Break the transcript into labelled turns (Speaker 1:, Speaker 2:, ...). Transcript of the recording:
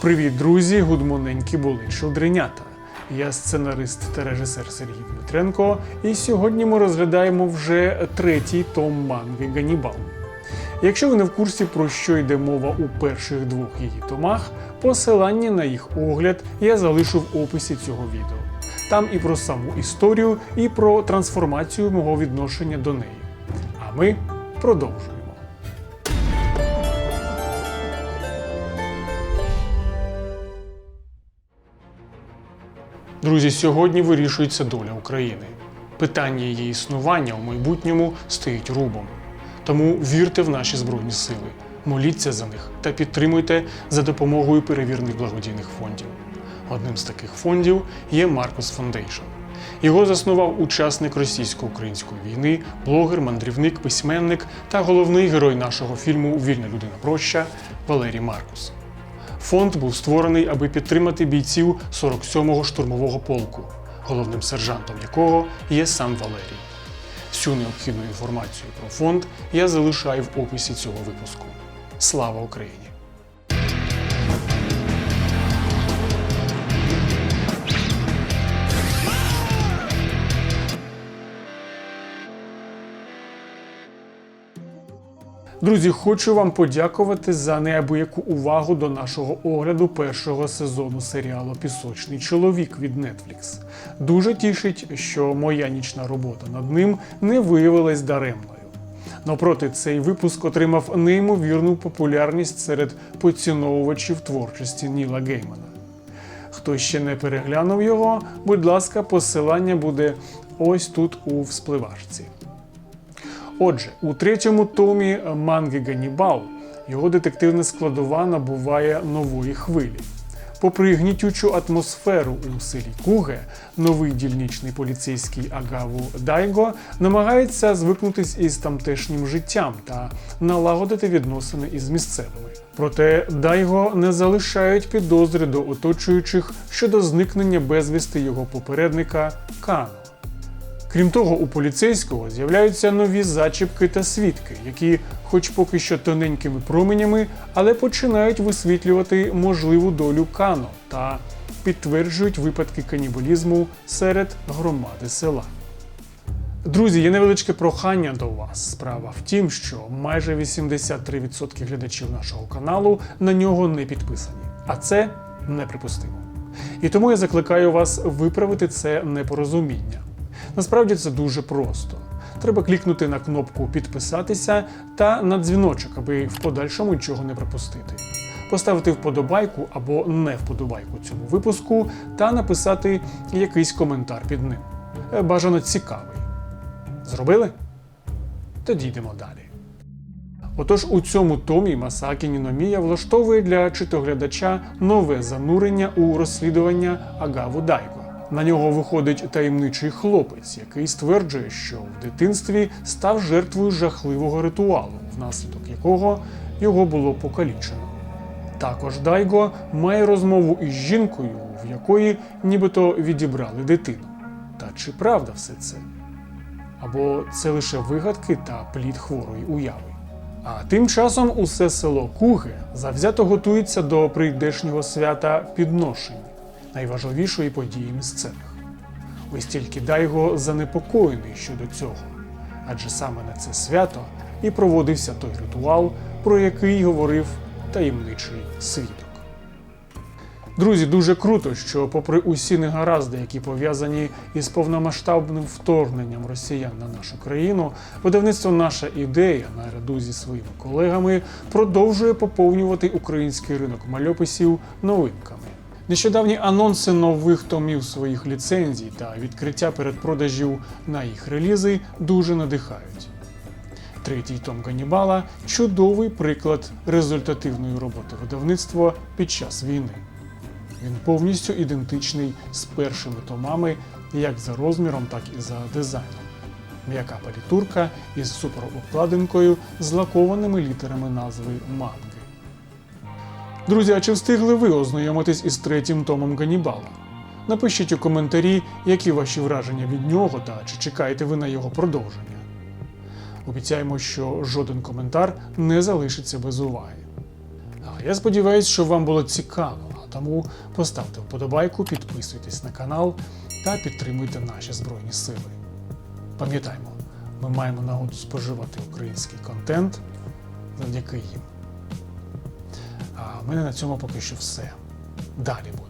Speaker 1: Привіт, друзі! Гудмоненькі були шелдренята. Я сценарист та режисер Сергій Дмитренко, і сьогодні ми розглядаємо вже третій том манги Ганібал. Якщо ви не в курсі про що йде мова у перших двох її томах, посилання на їх огляд я залишу в описі цього відео. Там і про саму історію, і про трансформацію мого відношення до неї. А ми продовжуємо. Друзі, сьогодні вирішується доля України. Питання її існування у майбутньому стоїть рубом. Тому вірте в наші збройні сили, моліться за них та підтримуйте за допомогою перевірених благодійних фондів. Одним з таких фондів є Marcos Foundation. Його заснував учасник російсько-української війни, блогер, мандрівник, письменник та головний герой нашого фільму Вільна людина проща Валерій Маркус. Фонд був створений, аби підтримати бійців 47-го штурмового полку, головним сержантом якого є сам Валерій. Всю необхідну інформацію про фонд я залишаю в описі цього випуску. Слава Україні! Друзі, хочу вам подякувати за неабияку увагу до нашого огляду першого сезону серіалу Пісочний чоловік від Netflix. Дуже тішить, що моя нічна робота над ним не виявилась даремною. Навпроти, цей випуск отримав неймовірну популярність серед поціновувачів творчості Ніла Геймана. Хто ще не переглянув його, будь ласка, посилання буде ось тут у вспливашці. Отже, у третьому томі манги Ганібал його детективна складова набуває нової хвилі. Попри гнітючу атмосферу у селі Куге, новий дільничний поліцейський Агаву Дайго намагається звикнутись із тамтешнім життям та налагодити відносини із місцевими. Проте Дайго не залишають підозри до оточуючих щодо зникнення безвісти його попередника Кано. Крім того, у поліцейського з'являються нові зачіпки та свідки, які, хоч поки що тоненькими променями, але починають висвітлювати можливу долю Кано та підтверджують випадки канібалізму серед громади села. Друзі, є невеличке прохання до вас. Справа в тім, що майже 83% глядачів нашого каналу на нього не підписані, а це неприпустимо. І тому я закликаю вас виправити це непорозуміння. Насправді це дуже просто. Треба клікнути на кнопку Підписатися та на дзвіночок, аби в подальшому нічого не пропустити. Поставити вподобайку або не вподобайку цьому випуску та написати якийсь коментар під ним. Е, Бажано цікавий. Зробили? Тоді йдемо далі. Отож, у цьому томі Масакі Ніномія влаштовує для читоглядача нове занурення у розслідування Агаву Дайго. На нього виходить таємничий хлопець, який стверджує, що в дитинстві став жертвою жахливого ритуалу, внаслідок якого його було покалічено. Також Дайго має розмову із жінкою, в якої нібито відібрали дитину. Та чи правда все це? Або це лише вигадки та плід хворої уяви? А тим часом усе село Куги завзято готується до прийдешнього свята підношень, найважливішої події місцевих. Ось тільки Дайго занепокоєний щодо цього, адже саме на це свято і проводився той ритуал, про який говорив таємничий свідок. Друзі, дуже круто, що, попри усі негаразди, які пов'язані із повномасштабним вторгненням росіян на нашу країну, видавництво наша ідея наряду зі своїми колегами продовжує поповнювати український ринок мальописів новинками. Нещодавні анонси нових томів своїх ліцензій та відкриття передпродажів на їх релізи дуже надихають. Третій том Ганібала чудовий приклад результативної роботи видавництва під час війни. Він повністю ідентичний з першими томами як за розміром, так і за дизайном. М'яка палітурка із суперобкладинкою з лакованими літерами назви манги. Друзі, а чи встигли ви ознайомитись із третім томом Ганібала? Напишіть у коментарі, які ваші враження від нього та чи чекаєте ви на його продовження. Обіцяємо, що жоден коментар не залишиться без уваги. А я сподіваюся, що вам було цікаво, Тому поставте вподобайку, підписуйтесь на канал та підтримуйте наші Збройні Сили. Пам'ятаймо, ми маємо нагоду споживати український контент завдяки їм. В мене на цьому поки що все. Далі буде.